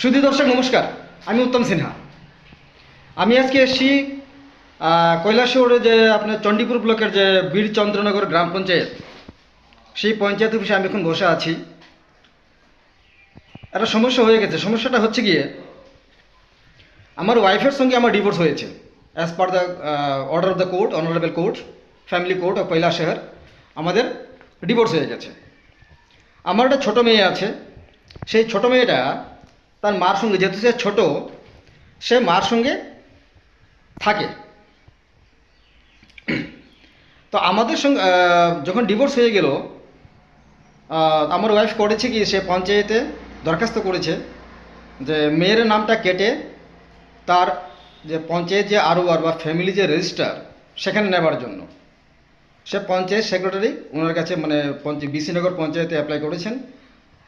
সুধী দর্শক, নমস্কার। আমি উত্তম সিনহা। আমি আজকে এসেছি কৈলাসহরে যে আপনার চণ্ডীপুর ব্লকের যে বীর চন্দ্রনগর গ্রাম পঞ্চায়েত, সেই পঞ্চায়েত অফিসে আমি এখন বসে আছি। একটা সমস্যা হয়ে গেছে। সমস্যাটা হচ্ছে গিয়ে, আমার ওয়াইফের সঙ্গে আমার ডিভোর্স হয়েছে as per the order of the court honourable court family court of Kailashahar, আমাদের ডিভোর্স হয়ে গেছে। আমার একটা ছোটো মেয়ে আছে। সেই ছোটো মেয়েটা তার মার সঙ্গে, যেহেতু সে ছোটো, সে মার সঙ্গে থাকে। তো আমাদের সঙ্গে যখন ডিভোর্স হয়ে গেল আমার ওয়াইফ করেছে কি, সে পঞ্চায়েতে দরখাস্ত করেছে যে মেয়ের নামটা কেটে তার যে পঞ্চায়েত যে আরও আর বা ফ্যামিলি যে রেজিস্টার সেখানে নেবার জন্য। সে পঞ্চায়েত সেক্রেটারি ওনার কাছে মানে পঞ্চায়েত বিসিনগর পঞ্চায়েতে অ্যাপ্লাই করেছেন।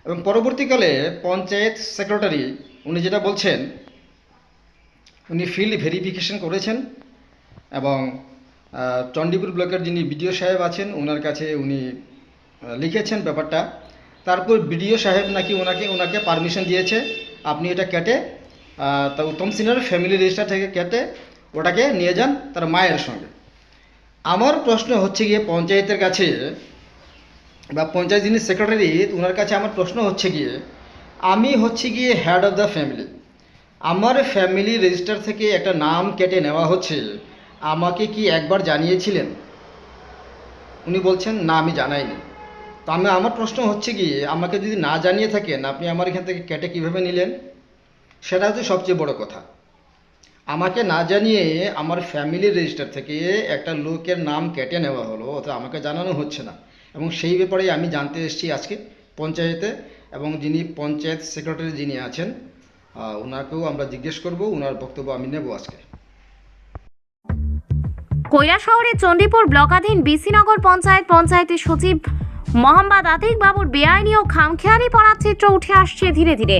এবং পরবর্তীকালে পঞ্চায়েত সেক্রেটারি, উনি যেটা বলছেন, উনি ফিল্ড ভেরিফিকেশন করেছেন এবং চণ্ডীপুর ব্লকের যিনি বিডিও সাহেব আছেন ওনার কাছে উনি লিখেছেন ব্যাপারটা। তারপর বিডিও সাহেব নাকি ওনাকে ওনাকে পারমিশন দিয়েছে, আপনি এটা কেটে তা উত্তম সিনহার ফ্যামিলি রেজিস্টার থেকে কেটে, ওটাকে নিয়ে যান তার মায়ের সঙ্গে। আমার প্রশ্ন হচ্ছে গিয়ে পঞ্চায়েতের কাছে বা পঞ্চায়েত যিনি সেক্রেটারি ওনার কাছে আমার প্রশ্ন হচ্ছে গিয়ে, আমি হচ্ছে গিয়ে হেড অফ দ্য ফ্যামিলি আমার ফ্যামিলি রেজিস্টার থেকে একটা নাম কেটে নেওয়া হচ্ছে। আমাকে কি একবার জানিয়েছিলেন? উনি বলছেন, না, আমি জানাইনি। তো আমি, আমার প্রশ্ন হচ্ছে গিয়ে, আমাকে যদি না জানিয়ে থাকেন, আপনি আমার এখান থেকে কেটে কীভাবে নিলেন? সেটা হচ্ছে সবচেয়ে বড় কথা। আমাকে না জানিয়ে আমার ফ্যামিলি রেজিস্টার থেকে একটা লোকের নাম কেটে নেওয়া হলো অথবা আমাকে জানানো হচ্ছে না। এবং সেই ব্যাপারে আমি জানতে এসেছি আজকে পঞ্চায়েতে এবং যিনি পঞ্চায়েত সেক্রেটারি যিনি আছেন ওনাকেও আমরা জিজ্ঞেস করব ওনার বক্তব্য আমি নেব আজকে। শহরে চণ্ডীপুর ব্লকাধীন বিসিনগর পঞ্চায়েত পঞ্চায়েতের সচিব মোহাম্মদ আতিক বাবুর বেআইনি ও খামখেয়ালি পড়ার চিত্র উঠে আসছে ধীরে ধীরে।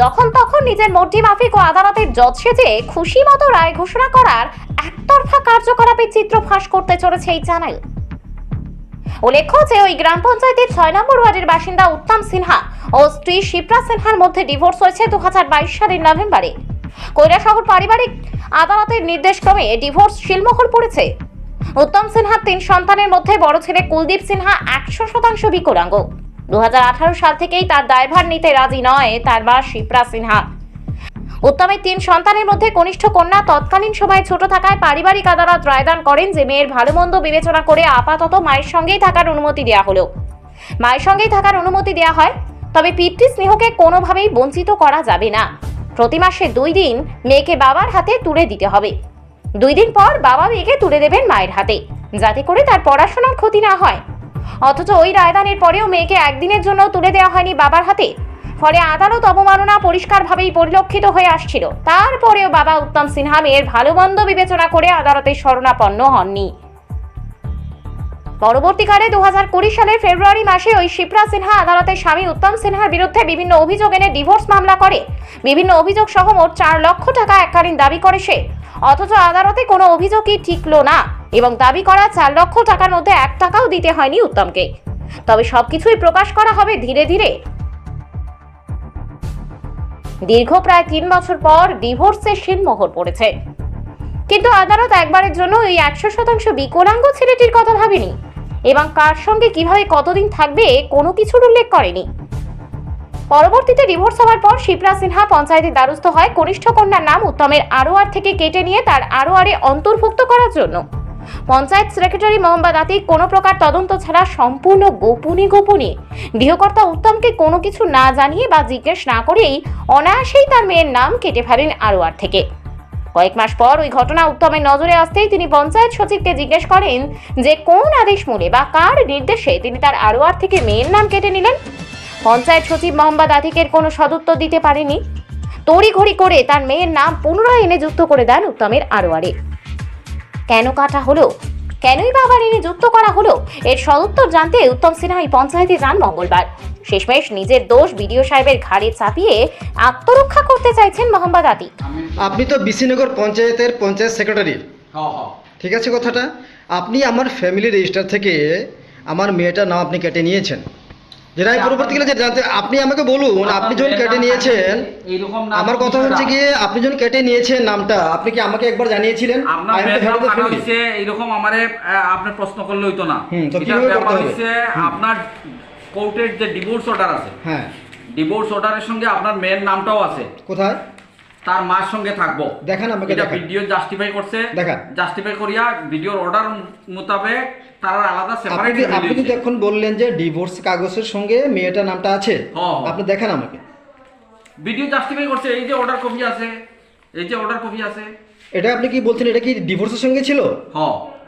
যখন তখন নিজের মর্জি মাফিক ও আদালতের জজ সেজে খুশি মতো রায় ঘোষণা করার একতরফা কার্যকলাপের চিত্র ফাঁস করতে চলেছে এই চ্যানেল উল্লেখ্য যে ওই গ্রাম পঞ্চায়েতের ছয় নম্বর ওয়ার্ডের বাসিন্দা উত্তম সিনহা ও স্ত্রী শিপ্রা সিনহার মধ্যে ডিভোর্স হয়েছে দু সালের নভেম্বরে। কৈলাসহর পারিবারিক আদালতের নির্দেশক্রমে ডিভোর্স শিলমোহর পড়েছে। উত্তম সিনহার তিন সন্তানের মধ্যে বড় ছেলে কুলদীপ সিনহা একশো শতাংশ বিকলাঙ্গ। দু সাল থেকেই তার দায়ভার নিতে রাজি নয় তার মা শিপ্রা সিনহা। উত্তমের তিন সন্তানের মধ্যে কনিষ্ঠ কন্যা তৎকালীন সময়ে ছোট থাকায় পারিবারিক আদালত রায়দান করেন যে মেয়ের ভালো মন্দ বিবেচনা করে আপাতত মায়ের সঙ্গেই থাকার অনুমতি দেওয়া হলো মায়ের সঙ্গেই থাকার অনুমতি দেওয়া হয়, তবে পিতৃ স্নেহকে কোনোভাবেই বঞ্চিত করা যাবে না। প্রতি মাসে দুই দিন মেয়েকে বাবার হাতে তুলে দিতে হবে। দুই দিন পর বাবা মেয়েকে তুলে দেবেন মায়ের হাতে, যাতে করে তার পড়াশোনার ক্ষতি না হয়। অথচ ওই রায়দানের পরেও মেয়েকে একদিনের জন্য তুলে দেওয়া হয়নি বাবার হাতে। ফলে আদালত অবমাননা পরিষ্কারভাবেই পরিলক্ষিত হয়ে আসছিল। তারপরেও বাবা উত্তম সিনহা মেয়ের ভালো মন্দ বিবেচনা করে আদালতের শরণাপন্ন হননি। পরবর্তীকালে দু হাজার কুড়ি সালের ফেব্রুয়ারি মাসে ওই শিপ্রা সিনহা আদালতের স্বামী উত্তম সিনহার বিরুদ্ধে বিভিন্ন অভিযোগ এনে ডিভোর্স মামলা করে। বিভিন্ন অভিযোগ সহ মোট চার লক্ষ টাকা এককালীন দাবি করে সে। অথচ আদালতে কোনো অভিযোগই ঠিকলো না এবং দাবি করা চার লক্ষ টাকার মধ্যে এক টাকাও দিতে হয়নি উত্তমকে। তবে সবকিছুই প্রকাশ করা হবে ধীরে ধীরে। দীর্ঘ প্রায় তিন বছর পর ডিভোর্সের শিলমোহর পড়েছে। কিন্তু আদালত একবারের জন্য ওই একশো শতাংশ বিকলাঙ্গ ছেলেটির কথা ভাবেনি এবং কার সঙ্গে কীভাবে কতদিন থাকবে কোনো কিছুর উল্লেখ করেনি। পরবর্তীতে ডিভোর্স হওয়ার পর শিপ্রা সিনহা পঞ্চায়েতের দ্বারস্থ হয় কনিষ্ঠ কন্যার নাম উত্তমের আরোয়ার থেকে কেটে নিয়ে তার আরোয়ারে অন্তর্ভুক্ত করার জন্য। পঞ্চায়েত সেক্রেটারি মোহাম্মদ আতিক, কোনো প্রকার তদন্ত ছাড়া সম্পূর্ণ গোপনে গোপনে। গৃহকর্তা উত্তমকে কোনো কিছু না জানিয়ে বা জিজ্ঞেস না করেই অনায়াসেই তার মেয়ের নাম কেটে ফেলেন আরোয়ার থেকে। কয়েক মাস পর ওই ঘটনা উত্তমের নজরে আসতেই তিনি পঞ্চায়েত সচিবকে জিজ্ঞেস করেন যে কোন আদেশ মূলে বা কার নির্দেশে তিনি তার আরোয়ার থেকে মেয়ের নাম কেটে নিলেন। পঞ্চায়েত সচিব মোহাম্মদ আতিকের কোনো সদুত্তর দিতে পারেনি। তড়িঘড়ি করে তার মেয়ের নাম পুনরায় এনে যুক্ত করে দেন উত্তমের আরোয়ারে। কেন কাটা হলো? কেনই বা আবার এনে যুক্ত করা হলো? এর সদুত্তর জানতে উত্তম সিনহা এই পঞ্চায়েতে যান মঙ্গলবার। শেষমেশ নিজের দোষ বিডিও সাহেবের ঘাড়ে চাপিয়ে আত্মরক্ষা করতে চাইছেন মোহাম্মদ আতিক। আপনি তো বিসিনগর পঞ্চায়েতের পঞ্চায়েত সেক্রেটারি। হ্যাঁ হ্যাঁ ঠিক আছে কথাটা? আপনি আমার ফ্যামিলি রেজিস্টার থেকে আমার মেয়েটার নাম আপনি কেটে নিয়েছেন। যেটা আমি পরবর্তীকালে যে জানতে আপনি আমাকে বলুন আপনি যখন কেটে নিয়েছেন আমার কথা হচ্ছে গিয়ে আপনি যখন কেটে নিয়েছেন নামটা আপনি কি আমাকে একবার জানিয়েছিলেন? আপনার এইরকম আমারে আপনি প্রশ্ন করলে হইতো না। আপনার কোর্টের যে ডিভোর্স অর্ডার আছে হ্যাঁ। ডিভোর্স অর্ডারের সঙ্গে আপনার মেয়ের নামটাও আছে। কোথায়? তার মার সঙ্গে থাকব। দেখেন আমাকে এটা ভিডিও জাস্টিফাই করছে। দেখান। জাস্টিফাই করিয়া ভিডিওর অর্ডার মোতাবেক তারা আলাদা সেপারেট আপনি বললেন যে ডিভোর্স কাগজের সঙ্গে মেয়েটার নামটা আছে হ্যাঁ, হ্যাঁ। আপনি দেখান আমাকে। ভিডিও জাস্টিফাই করছে এই যে অর্ডার কপি আছে এই যে অর্ডার কপি আছে। এটা আপনি কি বলছেন এটা কি ডিভোর্সের সঙ্গে ছিল? হ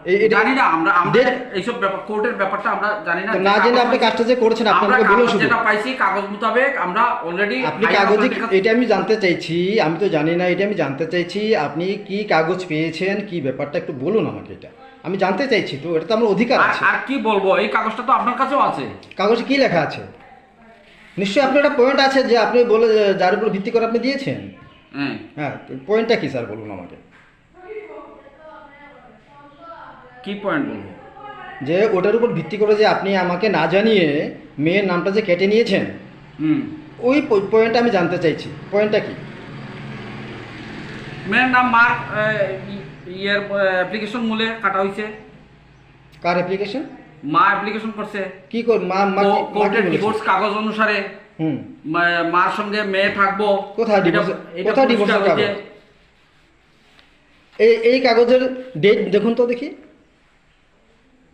এই- এটা- জানি না আমরা Date- এইসব ব্যাপার কোর্টের ব্যাপারটা আমরা জানি না। না জেনে আপনি কাজটা যে করেছেন আপনি আমরা বলুন শুধু। যেটা পাইছি কাগজ মোতাবেক আমরা অলরেডি আপনি কাগজে এটা আমি জানতে চাইছি আমি তো জানি না এটা আমি জানতে চাইছি আপনি কি কাগজ পেয়েছেন কি ব্যাপারটা একটু বলুন আমাকে এটা। আমি জানতে চাইছি তো এটা তো আমার অধিকার আছে। আর কি বলব? এই কাগজটা তো আপনার কাছেও আছে। কাগজে কি লেখা আছে? নিশ্চয়ই আপনার একটা পয়েন্ট আছে যে আপনি বলে যার উপর ভিত্তি করে আপনি দিয়েছেন। হ্যাঁ। হ্যাঁ পয়েন্টটা কি স্যার বলুন আমাকে? কি পয়েন্ট বলব? যে ওটার উপর ভিত্তি করে যে আপনি আমাকে না জানিয়ে মেয়ের নামটা যে কেটে নিয়েছেন ওই পয়েন্টটা আমি জানতে চাইছি। পয়েন্টটা কি? মেয়ের নাম মার আহ, ই- ইয়ের অ্যাপ্লিকেশন মূলে কাটা হয়েছে কার অ্যাপ্লিকেশন মা অ্যাপ্লিকেশন করছে। কি কর মা মা কোর্টের? ডিভোর্স কাগজ অনুসারে। হুম। মার সঙ্গে মেয়ে থাকব। কোথায় এটা কোথায় হয়েছে। কাগজ? এই এই কাগজের ডেট দেখুন তো দেখি।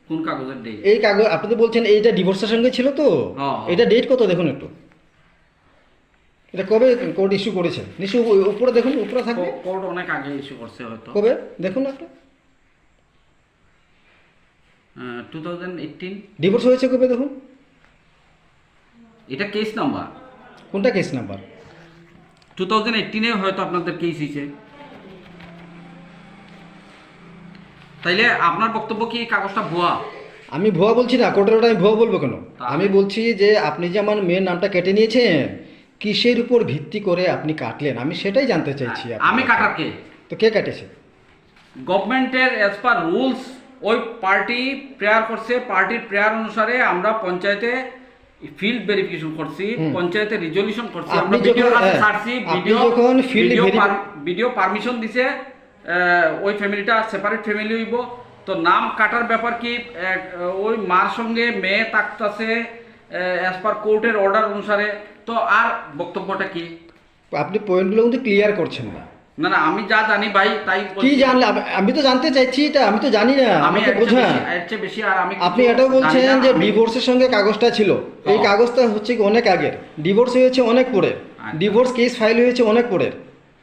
কোন কাগজের ডেট এই কাগজ আপনি তো বলছেন এইটা ডিভোর্সের সঙ্গে ছিল তো। হ্যাঁ। এটা ডেট কত দেখুন একটু। এটা কবে কোর্ট ইস্যু করেছে নিশ্চয় উপরে দেখুন উপরে থাকবে। কোর্ট অনেক আগে ইস্যু করছে হয়তো। কবে? দেখুন একটু। টু থাউজেন্ড এইটিন ডিভোর্স হয়েছে কবে দেখুন? এটা কেস নাম্বার কোনটা কেস নাম্বার টু থাউজেন্ড এইটিনে হয়তো আপনাদের কেস হয়েছে। তাইলে আপনার বক্তব্য কি কাগজটা ভুয়া? আমি ভুয়া বলছি না কোর্টের ওটা আমি ভুয়া বলব কেন? আমি বলছি যে আপনি যে আমার মেয়ের নামটা কেটে নিয়েছেন কিসের উপর ভিত্তি করে আপনি কাটলেন? আমি সেটাই জানতে চাইছি আমি কাটার কে? তো কে কাটেছে? গভর্নমেন্টের অ্যাজ পার রুলস ওই পার্টি প্রেয়ার করছে। পার্টির প্রেয়ার অনুসারে আমরা পঞ্চায়েতে ফিল্ড ভেরিফিকেশন করছি। পঞ্চায়েতে রিজলিউশন করছি। আমরা ভিডিও কাছে হ্যাঁ, ছাড়ছি ভিডিও ভিডিও ভিডিও পারমিশন দিছে ওই ফ্যামিলিটা সেপারেট ফ্যামিলি হইব। তো নাম কাটার ব্যাপার কি? ওই মার সঙ্গে মেয়ে থাকতেছে অ্যাজ পার কোর্টের অর্ডার অনুসারে তো আর বক্তব্যটা কি? আপনি পয়েন্টগুলো কিন্তু ক্লিয়ার করছেন না। না না আমি যা জানি ভাই তাই কি জানলে? আমি- তো জানতে চাইছি এটা আমি তো জানি না আমি আমাকে বোঝান। বেশি- আর আমি আপনি এটাও বলছেন যে ডিভোর্সের সঙ্গে কাগজটা ছিল। এই। কাগজটা হচ্ছে কি অনেক আগের। ডিভোর্স হয়েছে অনেক আচ্ছা। ডিভোর্স কেস ফাইল হয়েছে অনেক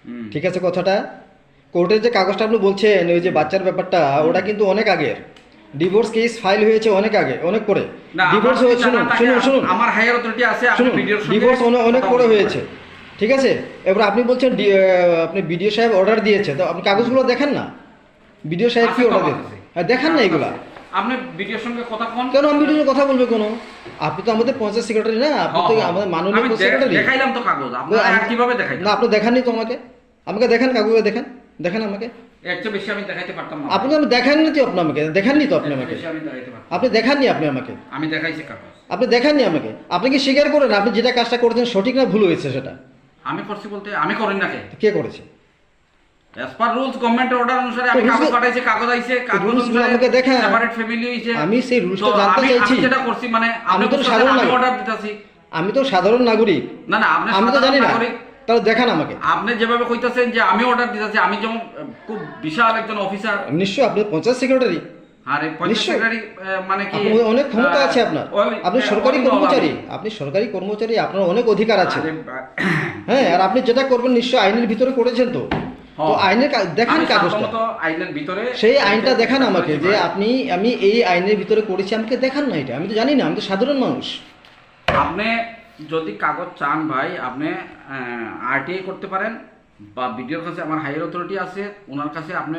হুম। ঠিক আছে কথাটা? কোর্টের যে কাগজটা আপনি বলছেন ওই যে বাচ্চার ব্যাপারটা ওটা কিন্তু অনেক আগের। ডিভোর্স কেস ফাইল হয়েছে অনেক আগে অনেক পরে। ডিভোর্স হয়েছে শুনুন শুনুন শুনুন। আমার হায়ার অথরিটি আছে আপনি শুনুন ভিডিওর সঙ্গে ডিভোর্স অনেক পরে হয়েছে। ঠিক আছে? এবার আপনি বলছেন আপনি বিডিও সাহেব অর্ডার দিয়েছে তো আপনি কাগজগুলো দেখেন না? বিডিও সাহেব কি অর্ডার দিয়েছে। হ্যাঁ দেখান না এগুলা। আপনি ভিডিওর সঙ্গে কথা কোন কেন আমি বিডিও কথা বলব কেন? আপনি তো আমাদের পঞ্চায়েত সেক্রেটারি না আপনি তো আমাদের মাননীয় সেক্রেটারি দেখাইলাম তো কাগজ আপনারা আর কীভাবে দেখাই না আপনি দেখাননি তো আমাকে? আমাকে দেখান কাগজে দেখেন দেখেন আমাকে। চেয়ে বেশি আমি দেখাইতে পারতাম না। আপনি আমি দেখাননি তো আপনি আমাকে দেখাননি তো আপনি আমাকে। আমি দেখাইতে পারতাম আপনি দেখাননি আপনি আমাকে। আমি দেখাইছি কাগজ। আপনি দেখাননি আমাকে। আপনি কি স্বীকার করেন আপনি যেটা কাজটা করেছেন সঠিক না ভুল হয়েছে সেটা? আমি করছি বলতে আমি করি না কে? কে করেছে? অ্যাজ পার রুলস গভর্নমেন্টের অর্ডার অনুসারে আমি কাগজ পাঠাইছি কাগজ আইছে কাগজ rules গুলো অনুসারে আমাকে দেখান। সেপারেট ফ্যামিলি হইছে। আমি সেই rules টা জানতে চাইছি। আমি যেটা করছি মানে আমি তো সাধারণ আমি নাগরিক। অর্ডার দিতেছি। আমি তো সাধারণ নাগরিক। না না আপনি আমি তো জানি না। নাগরিক। তাহলে দেখান আমাকে। আপনি যেভাবে কইতাছেন যে আমি অর্ডার দিতেছি আমি যেমন খুব বিশাল একজন অফিসার নিশ্চয় আপনি পঞ্চায়েত সেক্রেটারি। সেক্রেটারি মানে কি? অনেক ক্ষমতা আছে আপনার। আপনি সরকারি কর্মচারী। আপনি সরকারি কর্মচারী আপনার অনেক অধিকার আছে। হ্যাঁ আর আপনি যেটা করবেন নিশ্চয় আইনের ভিতরে করেছেন তো। তো হ্যাঁ। আইনের দেখান আমি কাগজটা। আইনের ভিতরে সেই আইনটা দেখান আমাকে যে আপনি আমি এই আইনের ভিতরে করেছি আমাকে দেখান না এটা। আমি তো জানি না আমি তো সাধারণ মানুষ। আপনি যদি কাগজ চান ভাই আপনি আরটিআই করতে পারেন বা বিডিওর কাছে আমার হায়ার অথরিটি আছে ওনার কাছে আপনি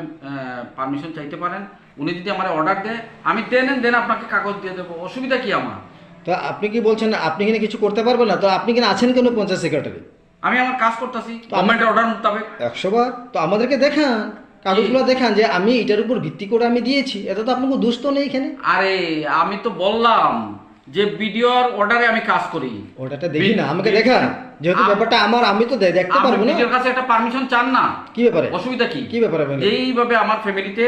পারমিশন চাইতে পারেন। উনি যদি আমার অর্ডার দেয় আমি দেন দেন আপনাকে কাগজ দিয়ে দেবো। অসুবিধা কি আমার? তো আপনি কি বলছেন আপনি কিনা কিছু করতে পারবেন না? তো আপনি কিনা আছেন কেন পঞ্চায়েত সেক্রেটারি আমি আমার কাজ করতেছি গভর্নমেন্টের অর্ডার মোতাবেক। একশো বার? তো আমাদেরকে দেখান কাগজগুলো দেখান যে আমি এটার উপর ভিত্তি করে আমি দিয়েছি। এটা তো আপনাকে দুষ্ট নেই এখানে। আরে আমি তো বললাম যে ভিডিওর অর্ডারে আমি কাজ করি। ওটাটা দেখি না আমাকে দেখা। যেহেতু ব্যাপারটা আমার আমি তো দেখতে পারব না। ভিডিওর কাছে একটা পারমিশন চান না? কি ব্যাপারে? অসুবিধা কি? কি ব্যাপারে? এইভাবে আমার ফ্যামিলিতে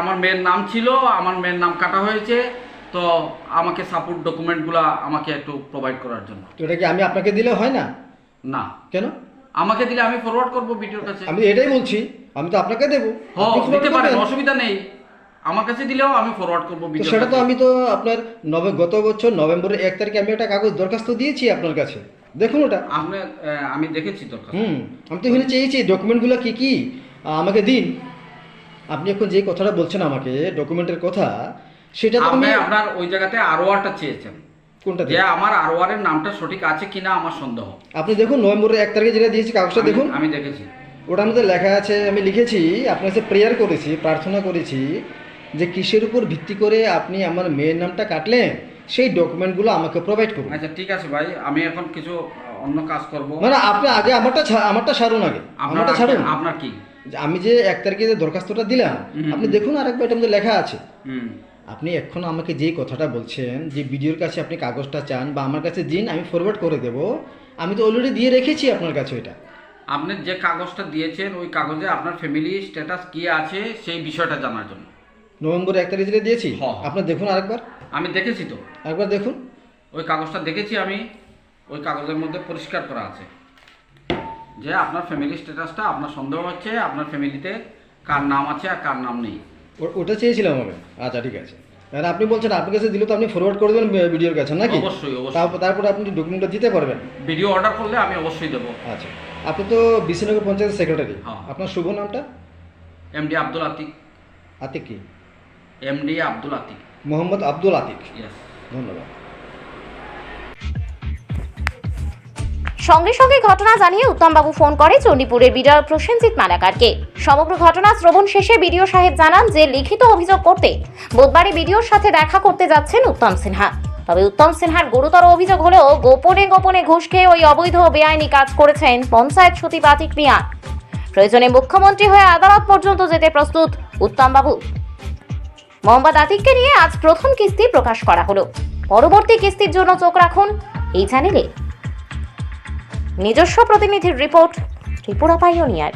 আমার মেয়ের নাম ছিল আমার মেয়ের নাম কাটা হয়েছে। তো আমাকে সাপোর্ট ডকুমেন্টগুলো আমাকে একটু প্রোভাইড করার জন্য। তো এটা কি আমি আপনাকে দিলে হয় না? না। কেন? আমাকে দিলে আমি ফরওয়ার্ড করব ভিডিওর কাছে। আমি এটাই বলছি আমি তো আপনাকে দেবো। হ্যাঁ দিতে পারেন অসুবিধা নেই। আমার কাছে দিলেও আমি ফরওয়ার্ড করব সেটা তো আমি তো আপনার নভে গত বছর নভেম্বরের এক তারিখে আমি একটা কাগজ দরখাস্ত দিয়েছি আপনার কাছে। দেখুন ওটা। আপনি আমি দেখেছি দরকার হুম আমি তো এখানে চেয়েছি ডকুমেন্টগুলো কি কি? আমাকে দিন। আপনি এখন যে কথাটা বলছেন আমাকে ডকুমেন্টের কথা সেটা তো আমি আপনার ওই জায়গাতে আরওয়ারটা চেয়েছেন। কোনটা যে দিই? আমার আরওয়ারের নামটা সঠিক আছে কিনা আমার সন্দেহ। আপনি দেখুন নভেম্বরের এক তারিখে যেটা দিয়েছি কাগজটা দেখুন। আমি দেখেছি। ওটার মধ্যে লেখা আছে আমি লিখেছি আপনার কাছে প্রেয়ার করেছি প্রার্থনা করেছি। যে কিসের উপর ভিত্তি করে আপনি আমার মেয়ের নামটা কাটলেন সেই ডকুমেন্টগুলো আমাকে প্রোভাইড করুন। আচ্ছা ঠিক আছে ভাই আমি এখন কিছু অন্য কাজ করব। মানে আপনি আগে আমারটা আমারটা ছাড়ুন আগে। আমারটা ছাড়ুন। আপনার কি? যে আমি যে এক তারিখে যে দরখাস্তটা দিলাম আপনি দেখুন আরেকবার এটার মধ্যে লেখা আছে। আপনি এখন আমাকে যেই কথাটা বলছেন যে ভিডিওর কাছে আপনি কাগজটা চান বা আমার কাছে দিন আমি ফরওয়ার্ড করে দেব। আমি তো অলরেডি দিয়ে রেখেছি আপনার কাছে ওইটা। আপনি যে কাগজটা দিয়েছেন ওই কাগজে আপনার ফ্যামিলি স্ট্যাটাস কি আছে সেই বিষয়টা জানার জন্য। নভেম্বর এক তারিখে যেটা দিয়েছি? হ্যাঁ। আপনি দেখুন আরেকবার। আমি দেখেছি তো। একবার দেখুন। ওই কাগজটা দেখেছি আমি ওই কাগজের মধ্যে পরিষ্কার করা আছে। যে আপনার ফ্যামিলি স্ট্যাটাসটা আপনার সন্দেহ হচ্ছে আপনার ফ্যামিলিতে কার নাম আছে আর কার নাম নেই। ও- ওটা চেয়েছিলাম আমি। আচ্ছা ঠিক আছে। আর আপনি বলছেন আপনার কাছে দিলে তো আপনি ফরওয়ার্ড করে দেবেন ভিডিওর কাছে নাকি? অবশ্যই, অবশ্যই। তারপর তারপরে আপনি ডকুমেন্টটা দিতে পারবেন। ভিডিও অর্ডার করলে আমি অবশ্যই দেবো। আচ্ছা। আপনি তো বিশ্বনগর পঞ্চায়েতের সেক্রেটারি হ্যাঁ। আপনার শুভ নামটা? এমডি আব্দুল আতিক আতিক কি? এমডি আব্দুল আতিক মোহাম্মদ আব্দুল আতিক। ইয়েস ধন্যবাদ। সঙ্গে সঙ্গে ঘটনা জানিয়ে উত্তমবাবু ফোন করে চণ্ডীপুরের বিডিও প্রসেনজিৎ মালাকারকে। সমগ্র ঘটনা শ্রবণ শেষে বিডিও সাহেব জানান যে লিখিত অভিযোগ করতে বুধবারে বিডিওর সাথে দেখা করতে যাচ্ছেন উত্তম সিনহা। তবে উত্তম সিনহার গুরুতর অভিযোগ হলেও গোপনে গোপনে ঘুষ খেয়ে ওই অবৈধ বেআইনি কাজ করেছেন পঞ্চায়েত সচিব আতিক মিয়া। প্রয়োজনে মুখ্যমন্ত্রী হয়ে আদালত পর্যন্ত যেতে প্রস্তুত উত্তমবাবু। মোহাম্মদ আতিককে নিয়ে আজ প্রথম কিস্তি প্রকাশ করা হলো। পরবর্তী কিস্তির জন্য চোখ রাখুন এই চ্যানেলে। নিজস্ব প্রতিনিধির রিপোর্ট, ত্রিপুরা পাইওনিয়ার।